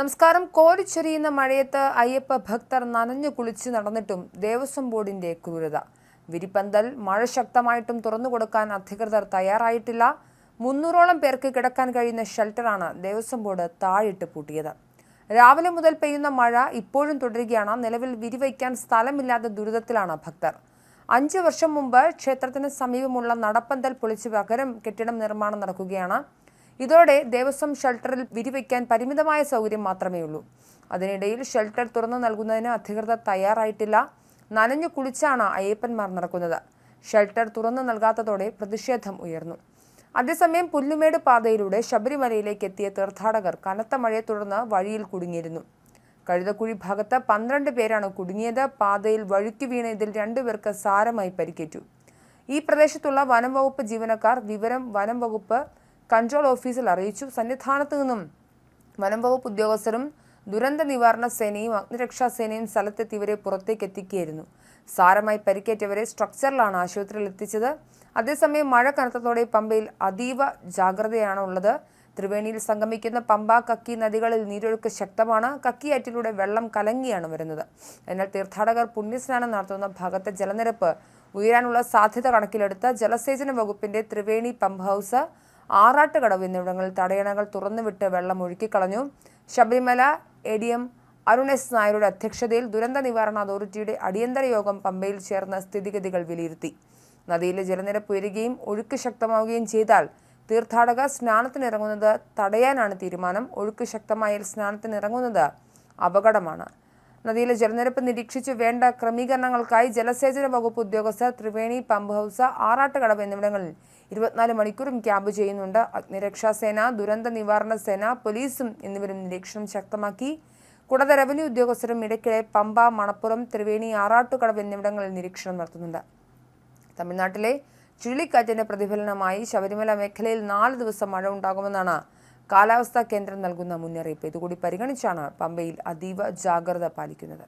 നമസ്കാരം. കോരിച്ചൊരിയുന്ന മഴയത്ത് അയ്യപ്പ ഭക്തർ നനഞ്ഞു കുളിച്ച് നടന്നിട്ടും ദേവസ്വം ബോർഡിന്റെ ക്രൂരത. വിരിപ്പന്തൽ മഴ ശക്തമായിട്ടും തുറന്നുകൊടുക്കാൻ അധികൃതർ തയ്യാറായിട്ടില്ല. മുന്നൂറോളം പേർക്ക് കിടക്കാൻ കഴിയുന്ന ഷെൽട്ടറാണ് ദേവസ്വം ബോർഡ് താഴിട്ട് പൂട്ടിയത്. രാവിലെ മുതൽ പെയ്യുന്ന മഴ ഇപ്പോഴും തുടരുകയാണ്. നിലവിൽ വിരിവയ്ക്കാൻ സ്ഥലമില്ലാത്ത ദുരിതത്തിലാണ് ഭക്തർ. അഞ്ചു വർഷം മുമ്പ് ക്ഷേത്രത്തിന് സമീപമുള്ള നടപ്പന്തൽ പൊളിച്ച് പകരം കെട്ടിടം നിർമ്മാണം നടക്കുകയാണ്. ഇതോടെ ദേവസ്വം ഷെൽട്ടറിൽ വിരിവയ്ക്കാൻ പരിമിതമായ സൗകര്യം മാത്രമേ ഉള്ളൂ. അതിനിടയിൽ ഷെൽട്ടർ തുറന്നു നൽകുന്നതിന് അധികൃതർ തയ്യാറായിട്ടില്ല. നനഞ്ഞു കുളിച്ചാണ് അയ്യപ്പന്മാർ നടക്കുന്നത്. ഷെൽട്ടർ തുറന്നു നൽകാത്തതോടെ പ്രതിഷേധം ഉയർന്നു. അതേസമയം പുല്ലുമേട് പാതയിലൂടെ ശബരിമലയിലേക്ക് എത്തിയ തീർത്ഥാടകർ കനത്ത മഴയെ തുടർന്ന് വഴിയിൽ കുടുങ്ങിയിരുന്നു. കഴുതക്കുഴി ഭാഗത്ത് പന്ത്രണ്ട് പേരാണ് കുടുങ്ങിയത്. പാതയിൽ വഴുക്കി വീണ ഇതിൽ രണ്ടുപേർക്ക് സാരമായി പരിക്കേറ്റു. ഈ പ്രദേശത്തുള്ള വനം വകുപ്പ് ജീവനക്കാർ വിവരം വനം വകുപ്പ് കൺട്രോൾ ഓഫീസിൽ അറിയിച്ചു. സന്നിധാനത്ത് നിന്നും വനം വകുപ്പ് ഉദ്യോഗസ്ഥരും ദുരന്ത നിവാരണ സേനയും അഗ്നിരക്ഷാ സേനയും സ്ഥലത്തെത്തി ഇവരെ പുറത്തേക്ക് എത്തിക്കുകയായിരുന്നു. സാരമായി പരിക്കേറ്റവരെ സ്ട്രക്ചറിലാണ് ആശുപത്രിയിൽ എത്തിച്ചത്. അതേസമയം മഴ കനത്തതോടെ പമ്പയിൽ അതീവ ജാഗ്രതയാണ് ഉള്ളത്. ത്രിവേണിയിൽ സംഗമിക്കുന്ന പമ്പ കക്കി നദികളിൽ നീരൊഴുക്ക് ശക്തമാണ്. കക്കിയാറ്റിലൂടെ വെള്ളം കലങ്ങിയാണ് വരുന്നത്. എന്നാൽ തീർത്ഥാടകർ പുണ്യസ്നാനം നടത്തുന്ന ഭാഗത്തെ ജലനിരപ്പ് ഉയരാനുള്ള സാധ്യത കണക്കിലെടുത്ത് ജലസേചന വകുപ്പിന്റെ ത്രിവേണി പമ്പ് ഹൗസ് ആറാട്ടുകടവ് എന്നിവിടങ്ങളിൽ തടയണകൾ തുറന്നുവിട്ട് വെള്ളം ഒഴുക്കിക്കളഞ്ഞു. Sabarimala A D M Arun S നായരുടെ അധ്യക്ഷതയിൽ ദുരന്ത നിവാരണ അതോറിറ്റിയുടെ അടിയന്തര യോഗം പമ്പയിൽ ചേർന്ന സ്ഥിതിഗതികൾ വിലയിരുത്തി. നദിയിലെ ജലനിരപ്പ് ഉയരുകയും ഒഴുക്ക് ശക്തമാവുകയും ചെയ്താൽ തീർത്ഥാടക സ്നാനത്തിനിറങ്ങുന്നത് തടയാനാണ് തീരുമാനം. ഒഴുക്ക് ശക്തമായാൽ സ്നാനത്തിനിറങ്ങുന്നത് അപകടമാണ്. നദിയിലെ ജലനിരപ്പ് നിരീക്ഷിച്ചു വേണ്ട ക്രമീകരണങ്ങൾക്കായി ജലസേചന വകുപ്പ് ഉദ്യോഗസ്ഥർ ത്രിവേണി പമ്പ് ഹൗസ് ആറാട്ടുകടവ് എന്നിവിടങ്ങളിൽ ഇരുപത്തിനാല് മണിക്കൂറും ക്യാമ്പ് ചെയ്യുന്നുണ്ട്. അഗ്നിരക്ഷാസേന ദുരന്ത നിവാരണ സേന പോലീസും എന്നിവരും നിരീക്ഷണം ശക്തമാക്കി. കൂടാതെ റവന്യൂ ഉദ്യോഗസ്ഥരും ഇടയ്ക്കിടെ പമ്പ മണപ്പുറം ത്രിവേണി ആറാട്ടുകടവ് എന്നിവിടങ്ങളിൽ നിരീക്ഷണം നടത്തുന്നുണ്ട്. തമിഴ്നാട്ടിലെ ചുഴലിക്കാറ്റിന്റെ പ്രതിഫലനമായി ശബരിമല മേഖലയിൽ നാല് ദിവസം മഴ ഉണ്ടാകുമെന്നാണ് കാലാവസ്ഥാ കേന്ദ്രം നൽകുന്ന മുന്നറിയിപ്പ് ഇതുകൂടി പരിഗണിച്ചാണ് പമ്പയിൽ അതീവ ജാഗ്രത പാലിക്കുന്നത്.